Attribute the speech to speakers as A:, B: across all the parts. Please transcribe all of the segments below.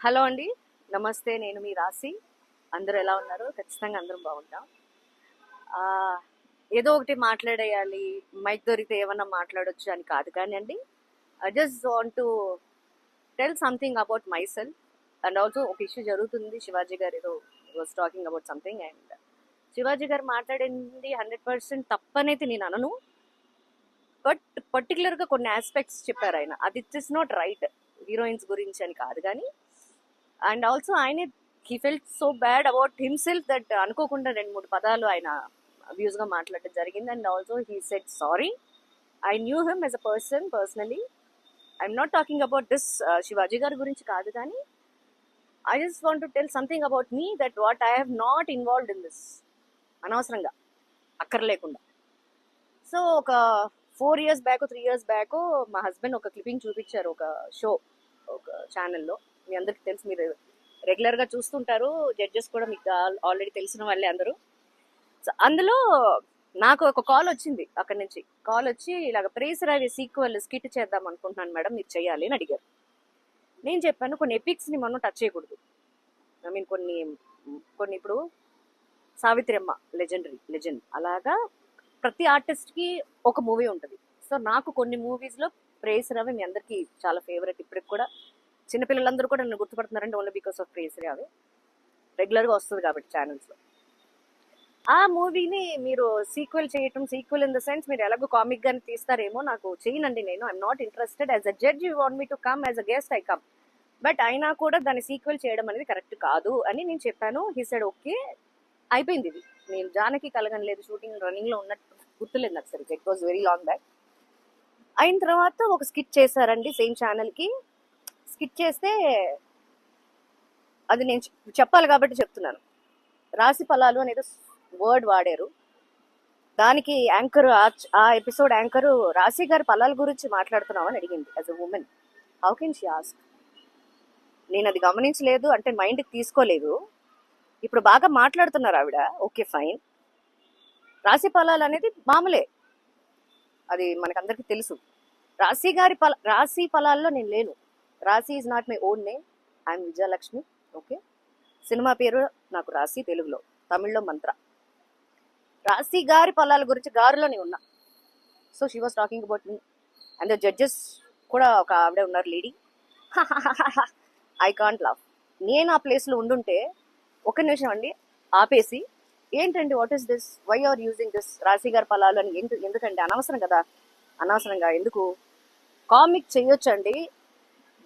A: Hello అండి. నమస్తే నేను మీ రాశి. అందరూ ఎలా ఉన్నారు? ఖచ్చితంగా అందరం బాగుంటాం. ఏదో ఒకటి మాట్లాడేయాలి. మైక్ దొరికితే ఏమన్నా మాట్లాడొచ్చు అని కాదు కానీ అండి I just want to tell something about myself and also ఒక ఇష్యూ జరుగుతుంది. శివాజీ గారు ఏదో was talking about something and Shivaji garu మాట్లాడింది హండ్రెడ్ పర్సెంట్ తప్పనైతే నేను అనను. బట్ పర్టికులర్గా కొన్ని ఆస్పెక్ట్స్ చెప్పారు ఆయన. అది it is not right heroines గురించి అని కాదు కానీ అండ్ ఆల్సో ఆయనే he felt so bad about himself that అనుకోకుండా రెండు మూడు పదాలు ఆయన అబ్యూస్గా మాట్లాడటం జరిగింది. And also he said sorry I knew him as a person personally I'm not talking about this Shivaji గారి గురించి కాదు కానీ I just want to tell something about me that what I have not involved in this అనవసరంగా అక్కర్లేకుండా. So ఒక four years back three years back మా husband ఒక clipping చూపించారు ఒక షో ఒక ఛానల్లో మీ అందరికి తెలుసు మీరు రెగ్యులర్గా చూస్తుంటారు. జడ్జెస్ కూడా మీకు ఆల్రెడీ తెలిసిన వాళ్ళే అందరూ. సో అందులో నాకు ఒక కాల్ వచ్చింది అక్కడి నుంచి. కాల్ వచ్చి ఇలాగ ప్రేస్ రావి సీక్వెల్ స్కిట్ చేద్దాం అనుకుంటున్నాను మేడం మీరు చేయాలి అని అడిగారు. నేను చెప్పాను కొన్ని ఎపిక్స్ని మనం టచ్ చేయకూడదు. ఐ మీన్ కొన్ని కొన్ని ఇప్పుడు సావిత్రమ్మ లెజెండరీ లెజెండ్ అలాగా ప్రతి ఆర్టిస్ట్కి ఒక మూవీ ఉంటుంది. సో నాకు కొన్ని మూవీస్లో ప్రేస్ రవి మీ అందరికీ చాలా ఫేవరెట్ ఇప్పటికి కూడా. చిన్నపిల్లలందరూ కూడా నన్ను గుర్తుపడుతున్నారండి ఓన్లీ బికాస్ ఆఫ్ ప్రేసరి అవి రెగ్యులర్గా వస్తుంది కాబట్టి ఛానల్స్లో ఆ మూవీని మీరు సీక్వెల్ చేయటం సీక్వెల్ ఇన్ ద సెన్స్ మీరు ఎలాగో కామిక్ గానే తీస్తారేమో నాకు చేయనండి నేను. I'm not interested as a judge you want me to come as a guest I come but అయినా కూడా దాన్ని సీక్వెల్ చేయడం అనేది కరెక్ట్ కాదు అని నేను చెప్పాను. హీ సెడ్ ఓకే అయిపోయింది ఇది. నేను జానకి కలగనలేదు షూటింగ్ రన్నింగ్లో ఉన్నట్టు గుర్తులేదు నాకు సరిగ్గా. It was very long back అయిన తర్వాత ఒక స్కిట్ చేశారండి సేమ్ ఛానల్కి. స్కిట్ చేస్తే అది నేను చెప్పాలి కాబట్టి చెప్తున్నాను. రాశి ఫలాలు అనేది వర్డ్ వాడారు. దానికి యాంకర్ ఆ ఎపిసోడ్ యాంకర్ రాశి గారి ఫలాల గురించి మాట్లాడుతున్నామని అడిగింది as a women how can she ask నేను అది గమనించలేదు అంటే మైండ్కి తీసుకోలేదు. ఇప్పుడు బాగా మాట్లాడుతున్నారు ఆవిడ. ఓకే ఫైన్ రాశి ఫలాలు అనేది మామూలే. అది మనకందరికీ తెలుసు. రాశి గారి ఫల రాశి ఫలాల్లో నేను లేను. Rashi is not my own name I'm Vijayalakshmi okay cinema పేరు నాకు రాశి తెలుగులో తమిళ్ళో మంత్ర. రాశి గారి ఫలాల గురించి గారులో నేను ఉన్నా so she was talking about me and judges కూడా ఒక ఆవిడ ఉన్నారు లేడీ ఐ కాంట్ లవ్ నేను ఆ ప్లేస్లో ఉండుంటే ఒక నిమిషం అండి ఆపేసి ఏంటండి what is this why are using this Rashi గారి ఫలాలు అని ఎందుకు ఎందుకంటే అనవసరం కదా. అనవసరంగా ఎందుకు? కామిక్ చేయొచ్చండి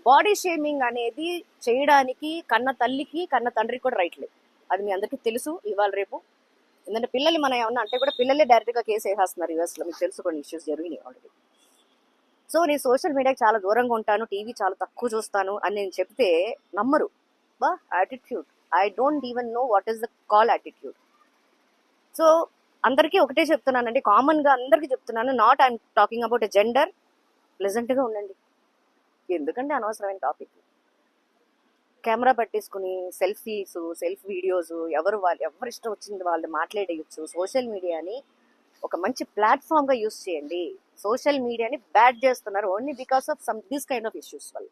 A: బాడీ షేమింగ్ అనేది చేయడానికి కన్న తల్లికి కన్న తండ్రికి కూడా రైట్ లేదు. అది మీ అందరికీ తెలుసు. ఇవాళ రేపు ఎందుకంటే పిల్లలు మనం ఏమన్నా అంటే కూడా పిల్లలే డైరెక్ట్గా కేసు వేసేస్తున్నారు యూఎస్లో మీకు తెలుసు కొన్ని ఇష్యూస్ జరిగినాయి ఆల్రెడీ సో నేను సోషల్ మీడియాకి చాలా దూరంగా ఉంటాను. టీవీ చాలా తక్కువ చూస్తాను అని నేను చెప్తే నమ్మరు. బా attitude I don't even know what is the call attitude so అందరికీ ఒకటే చెప్తున్నానండి. కామన్గా అందరికీ చెప్తున్నాను. Not I'm talking about a gender ప్లెజెంట్గా ఉండండి. ఎందుకంటే అనవసరమైన టాపిక్ కెమెరా పట్టేసుకుని సెల్ఫీస్ సెల్ఫ్ వీడియోస్ ఎవరు వాళ్ళు ఎవరు ఇష్టం వచ్చింది వాళ్ళు మాట్లాడేయచ్చు. సోషల్ మీడియాని ఒక మంచి ప్లాట్ఫామ్గా యూస్ చేయండి. సోషల్ మీడియాని బ్యాడ్ చేస్తున్నారు only because of some this kind of issues వల్ల.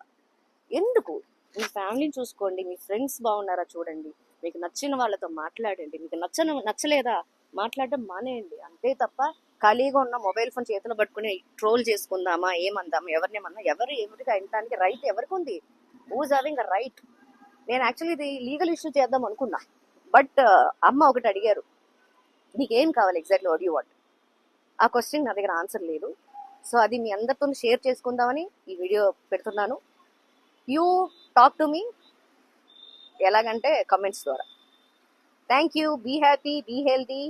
A: ఎందుకు? మీ ఫ్యామిలీని చూసుకోండి మీ ఫ్రెండ్స్ బాగున్నారా చూడండి. మీకు నచ్చిన వాళ్ళతో మాట్లాడండి. మీకు నచ్చ నచ్చలేదా? మాట్లాడడం మానేయండి. అంతే తప్ప ఖాళీగా ఉన్న మొబైల్ ఫోన్ చేతిలో పట్టుకుని ట్రోల్ చేసుకుందామా ఏమందామా ఎవరినేమన్నా ఎవరు ఎవరికి వినటానికి రైట్ ఎవరికి ఉంది? హూజ్ హావింగ్ అ రైట్ నేను యాక్చువల్లీ ఇది లీగల్ ఇష్యూ చేద్దాం అనుకున్నా. బట్ uh, అమ్మ ఒకటి అడిగారు నీకేం కావాలి ఎగ్జాక్ట్లీ వాట్ యూ వాట్ ఆ క్వశ్చన్ నా దగ్గర ఆన్సర్ లేదు. సో అది మీ అందరితో షేర్ చేసుకుందామని ఈ వీడియో పెడుతున్నాను. యూ టాక్ టు మీ ఎలాగంటే కమెంట్స్ ద్వారా. Thank you be happy be healthy